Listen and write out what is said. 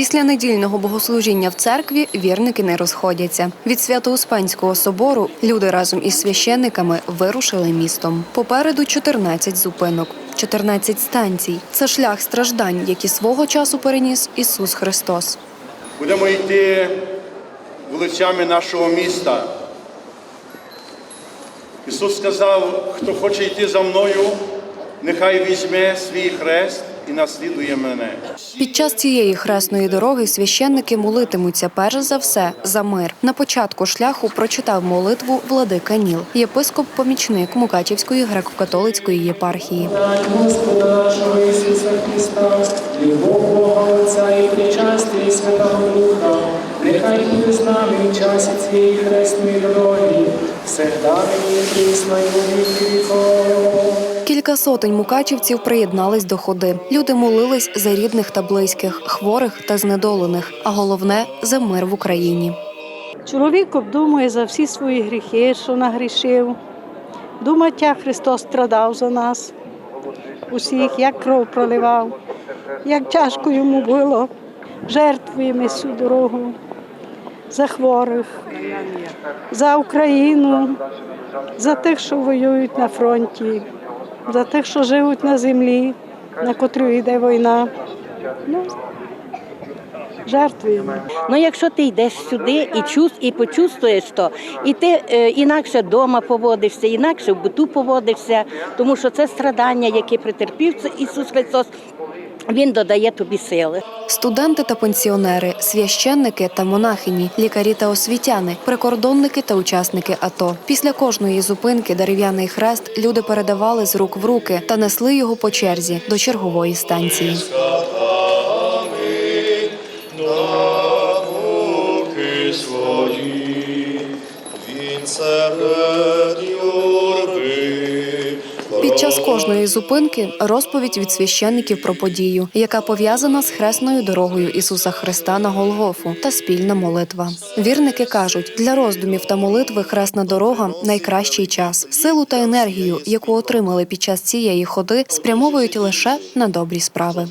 Після недільного богослужіння в церкві вірники не розходяться. Від Свято-Успенського собору люди разом із священниками вирушили містом. Попереду 14 зупинок, 14 станцій. Це шлях страждань, які свого часу переніс Ісус Христос. Будемо йти вулицями нашого міста. Ісус сказав, хто хоче йти за мною, нехай візьме свій хрест і наслідує мене. Під час цієї хресної дороги священники молитимуться перш за все за мир. На початку шляху прочитав молитву владика Ніл, єпископ-помічник Мукачівської греко-католицької єпархії. Господа нашого Ісуса Христа, любов Бога Отця і причастя і Святого Духа, нехай буде з нами в часі цієї хресної дороги, всегда нині і прісно і віки віков. Кілька сотень мукачівців приєднались до ходи. Люди молились за рідних та близьких, хворих та знедолених, а головне за мир в Україні. Чоловік обдумує за всі свої гріхи, що нагрішив. Думать, як Христос страдав за нас, усіх, як кров проливав, як тяжко йому було. Жертвуємо всю дорогу за хворих, за Україну, за тих, що воюють на фронті, за тих, що живуть на землі, на котру йде війна. Ну, жертвуємо. Ну, якщо ти йдеш сюди і чув, і почувствуєш то, і ти е, інакше вдома поводишся, інакше в буту поводишся, тому що це страдання, яке претерпів Ісус Христос, Він додає тобі сили. Студенти та пенсіонери, священники та монахині, лікарі та освітяни, прикордонники та учасники АТО. Після кожної зупинки дерев'яний хрест люди передавали з рук в руки та несли його по черзі до чергової станції. він серед юрби. Час кожної зупинки розповідь від священників про подію, яка пов'язана з хресною дорогою Ісуса Христа на Голгофу та спільна молитва. Вірники кажуть, для роздумів та молитви хресна дорога найкращий час. Силу та енергію, яку отримали під час цієї ходи, спрямовують лише на добрі справи.